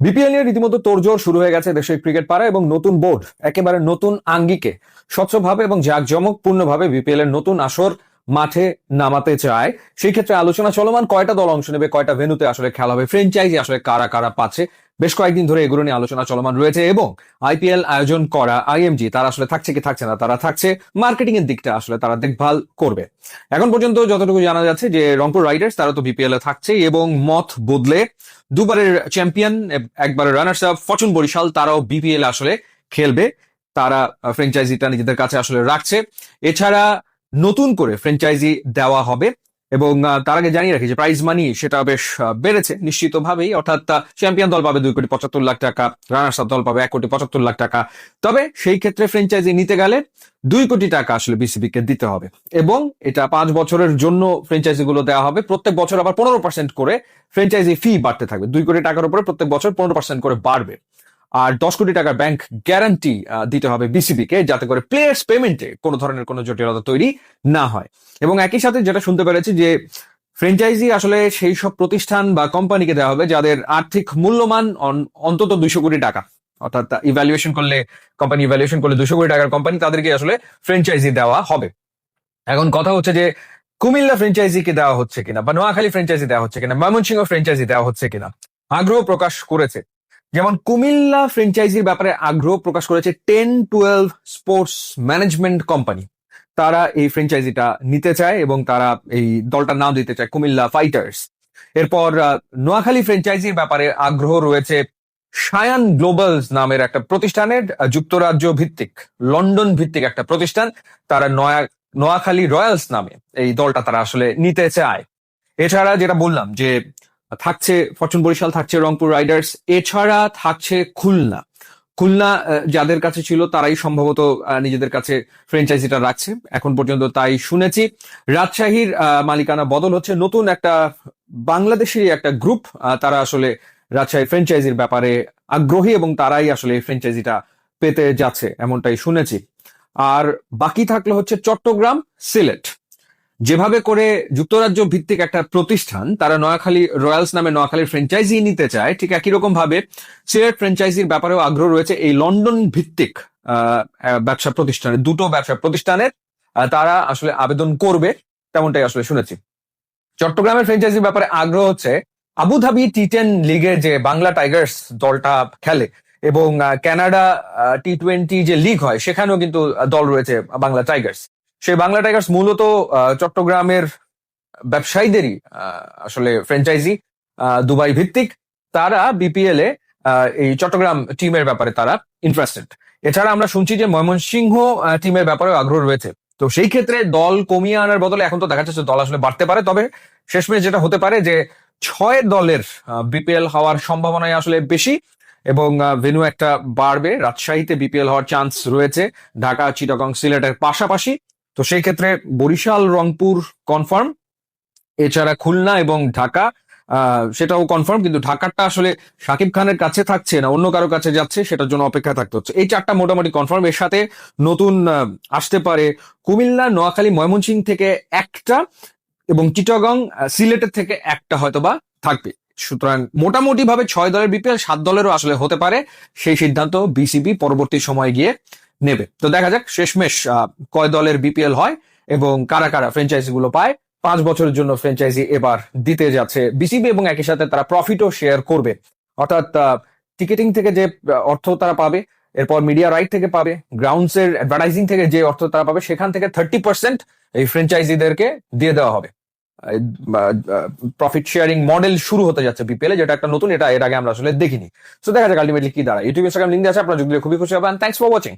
BPL নিয়ে রীতিমতো তোড়জোড় শুরু হয়ে গেছে দেশের ক্রিকেট পাড়া এবং নতুন বোর্ড একেবারে নতুন আঙ্গিকে স্বচ্ছভাবে এবং জাঁকজমকপূর্ণভাবে বিপিএল এর নতুন আসর মাঠে নামাতে চায়। সেই ক্ষেত্রে আলোচনা চলমান কয়টা দল অংশ নেবে, কয়টা ভেনুতে আসলে খেলা হবে ফ্রেঞ্চাইজি আসলে কারা কারা পাচ্ছে বেশ কয়েকদিন ধরে এগুলো নিয়ে আলোচনা চলমান রয়েছে এবং আইপিএল আয়োজন করা আইএমজি, তারা আসলে থাকছে কি থাকছে না, তারা থাকছে মার্কেটিং এর দিকটা আসলে তারা দেখভাল করবে। এখন পর্যন্ত যতটুকু জানা যাচ্ছে যে রংপুর রাইডার্স, তারা তো বিপিএল এ থাকছে এবং মত বদলে দুবারের চ্যাম্পিয়ন একবারের রানার্স আপ ফরচুন বরিশাল, তারাও বিপিএল আসলে খেলবে। তারা ফ্র্যাঞ্চাইজিটা নিজেদের কাছে আসলে রাখছে। এছাড়া নতুন করে ফ্র্যাঞ্চাইজি দেওয়া হবে। এবং তার আগে জানিয়ে রাখি যে প্রাইজ মানি সেটা বেশ বেড়েছে নিশ্চিতভাবেই। অর্থাৎ চ্যাম্পিয়ন দল পাবে দুই কোটি পঁচাত্তর লাখ টাকা রানার্স আপ দল পাবে এক কোটি পঁচাত্তর লাখ টাকা। তবে সেই ক্ষেত্রে ফ্র্যাঞ্চাইজি নিতে গেলে দুই কোটি টাকা আসলে বিসিবি কে দিতে হবে এবং এটা পাঁচ বছরের জন্য ফ্র্যাঞ্চাইজি গুলো দেওয়া হবে। প্রত্যেক বছর আবার পনেরো পার্সেন্ট করে ফ্র্যাঞ্চাইজি ফি বাড়তে থাকবে। দুই কোটি টাকার উপরে প্রত্যেক বছর পনেরো পার্সেন্ট করে বাড়বে। আর দশ কোটি টাকার ব্যাংক গ্যারান্টি দিতে হবে বিসিবি কে যাতে করে প্লেয়ার্স পেমেন্টে কোনো ধরনের কোনো জটিলতা তৈরি না হয়। এবং একই সাথে যেটা শুনতে পেরেছি যে ফ্র্যাঞ্চাইজি আসলে সেই সব প্রতিষ্ঠান বা কোম্পানিকে দেওয়া হবে যাদের আর্থিক মূল্যমান অন- অন্তত দুইশো কোটি টাকা। অর্থাৎ ইভ্যালুয়েশন করলে কোম্পানি ইভ্যালুয়েশন করলে দুশো কোটি টাকার কোম্পানি তাদেরকে আসলে ফ্র্যাঞ্চাইজি দেওয়া হবে। এখন কথা হচ্ছে যে কুমিল্লা ফ্র্যাঞ্চাইজিকে দেওয়া হচ্ছে কিনা বা নোয়াখালী ফ্র্যাঞ্চাইজি দেওয়া হচ্ছে কিনা, ময়মনসিংহ ফ্র্যাঞ্চাইজি দেওয়া হচ্ছে কিনা, আগ্রহ প্রকাশ করেছে। যেমন কুমিল্লা ফ্র্যাঞ্চাইজির ব্যাপারে আগ্রহ প্রকাশ করেছে ten twelve sports management company. তারা এই ফ্র্যাঞ্চাইজিটা নিতে চায় এবং তারা এই দলটার নাম দিতে চায় কুমিল্লা ফাইটার্স। এরপর নোয়াখালী ফ্র্যাঞ্চাইজির ব্যাপারে আগ্রহ রয়েছে সায়ান গ্লোবালস নামের একটা প্রতিষ্ঠানের যুক্তরাজ্য ভিত্তিক, লন্ডন ভিত্তিক একটা প্রতিষ্ঠান। তারা নয়া, নোয়াখালী রয়্যালস নামে এই দলটা তারা আসলে নিতে চায়। এছাড়া যেটা বললাম যে থাকছে, ফরচুন বরিশাল থাকছে, রংপুর রাইডার্স, এছাড়া থাকছে খুলনা। খুলনা যাদের কাছে ছিল তারাই সম্ভবত নিজেদের কাছে ফ্র্যাঞ্চাইজিটা রাখছে। এখন পর্যন্ত তাই শুনেছি। রাজশাহীর মালিকানা বদল হচ্ছে নতুন একটা বাংলাদেশেরই একটা গ্রুপ তারা আসলে রাজশাহী ফ্র্যাঞ্চাইজির ব্যাপারে আগ্রহী এবং তারাই আসলে ফ্র্যাঞ্চাইজিটা পেতে যাচ্ছে, এমনটাই শুনেছি। আর বাকি থাকল হচ্ছে চট্টগ্রাম, সিলেট। যেভাবে করে যুক্তরাজ্য ভিত্তিক একটা প্রতিষ্ঠান, তারা নোয়াখালী রয়্যালস নামে নোয়াখালীর ফ্র্যাঞ্চাইজি নিতে চায়, ঠিক একই রকম ভাবে সিলেট ফ্র্যাঞ্চাইজির ব্যাপারেও আগ্রহ রয়েছে এই লন্ডন ভিত্তিক ব্যবসা প্রতিষ্ঠানের, দুটো ব্যবসা প্রতিষ্ঠানের তারা আসলে আবেদন করবে, তেমনটাই আসলে শুনেছি। চট্টগ্রামের ফ্র্যাঞ্চাইজির ব্যাপারে আগ্রহ হচ্ছে আবুধাবি টি টেন লিগের যে বাংলা টাইগার্স দলটা খেলে এবং কানাডা টি টোয়েন্টি যে লিগ হয়, সেখানেও কিন্তু দল রয়েছে বাংলা টাইগার্স সেই বাংলা টাইগার্স মূলত চট্টগ্রামের ব্যবসায়ীদেরই আসলে ফ্র্যাঞ্চাইজি দুবাই ভিত্তিক। তারা বিপিএল এ এই চট্টগ্রাম টিমের ব্যাপারে তারা ইন্টারেস্টেড এছাড়া আমরা শুনছি যে ময়মনসিংহ টিমের ব্যাপারেও আগ্রহ রয়েছে। তো সেই ক্ষেত্রে দল কমিয়ে আনার বদলে এখন তো দেখা যাচ্ছে দল আসলে বাড়তে পারে। তবে শেষমেশ যেটা হতে পারে যে ছয় দলের বিপিএল হওয়ার সম্ভাবনাই আসলে বেশি এবং ভেনু একটা বাড়বে। রাজশাহীতে বিপিএল হওয়ার চান্স রয়েছে। ঢাকা, চিটাগং, সিলেটের পাশাপাশি তো সেই ক্ষেত্রে বরিশাল, রংপুর কনফার্ম এছাড়া খুলনা এবং ঢাকা সেটাও কনফার্ম কিন্তু ঢাকারটা আসলে শাকিব খানের কাছে থাকছে না, অন্য কারও কাছে যাচ্ছে, সেটার জন্য অপেক্ষা থাকতে হচ্ছে। এই চারটা মোটামুটি কনফার্ম এর সাথে নতুন আসতে পারে কুমিল্লা, নোয়াখালী ময়মনসিং থেকে একটা এবং চিটাগং সিলেটের থেকে একটা হয়তোবা থাকবে। সুতরাং মোটামুটি ভাবে ছয় দলের বিপিএল সাত দলেরও আসলে হতে পারে। সেই সিদ্ধান্ত বিসিবি পরবর্তী সময়ে গিয়ে নেবে। তো দেখা যাক শেষমেশ কয় দলের বিপিএল হয় এবং কারা কারা ফ্র্যাঞ্চাইজি গুলো পায়। পাঁচ বছরের জন্য ফ্র্যাঞ্চাইজি এবার দিতে যাচ্ছে বিসিবি এবং একই সাথে তারা প্রফিটও শেয়ার করবে। অর্থাৎ টিকেটিং থেকে যে অর্থ তারা পাবে, এরপর মিডিয়া রাইট থেকে পাবে গ্রাউন্ডস এর অ্যাডভার্টাইজিং থেকে যে অর্থ তারা পাবে, সেখান থেকে থার্টি পার্সেন্ট এই ফ্র্যাঞ্চাইজিদেরকে দিয়ে দেওয়া হবে। প্রফিট শেয়ারিং মডেল শুরু হতে যাচ্ছে বিপিএল যেটা একটা নতুন, এটা এর আগে আমরা আসলে দেখিনি। তো দেখা যাক আলটিমেটলি কি দাঁড়ায়। ইউটিউব ইনস্টাগ্রাম লিঙ্ক আছে, আপনার যদি খুবই খুশি হবেন। Thanks for watching